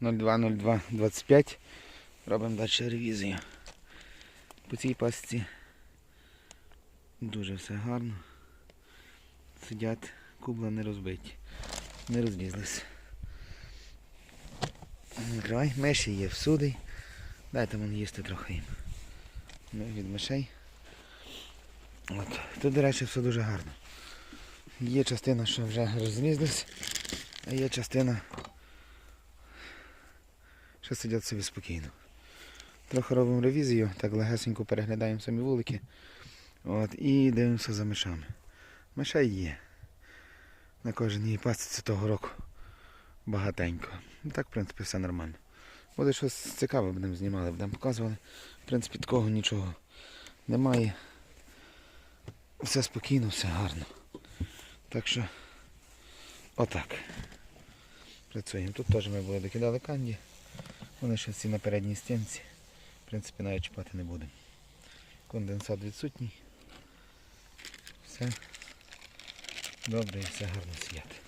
020225. Робимо далі ревізію. По цій пасці дуже все гарно. Сидять, кубла не розбиті, не розлізлись. Накривай, миші є всюди. Дайте мені їсти трохи їм. Ми від мишей. От. Тут, до речі, все дуже гарно. Є частина, що вже розлізлись, а є частина, що сидять собі спокійно. Трохи робимо ревізію, так легесенько переглядаємо самі вулики. От, і дивимося за мишами. Мишей є. На кожній пастці того року багатенько. Ну так, в принципі, все нормально. Буде щось цікаве, будемо знімали, будемо показували. В принципі, такого нічого немає. Все спокійно, все гарно. Так що, отак. Працюємо. Тут теж ми були докидали канді. Вони ще всі на передній стінці. В принципі, навіть чіпати не будемо. Конденсат відсутній. Все добре і все гарно сидять.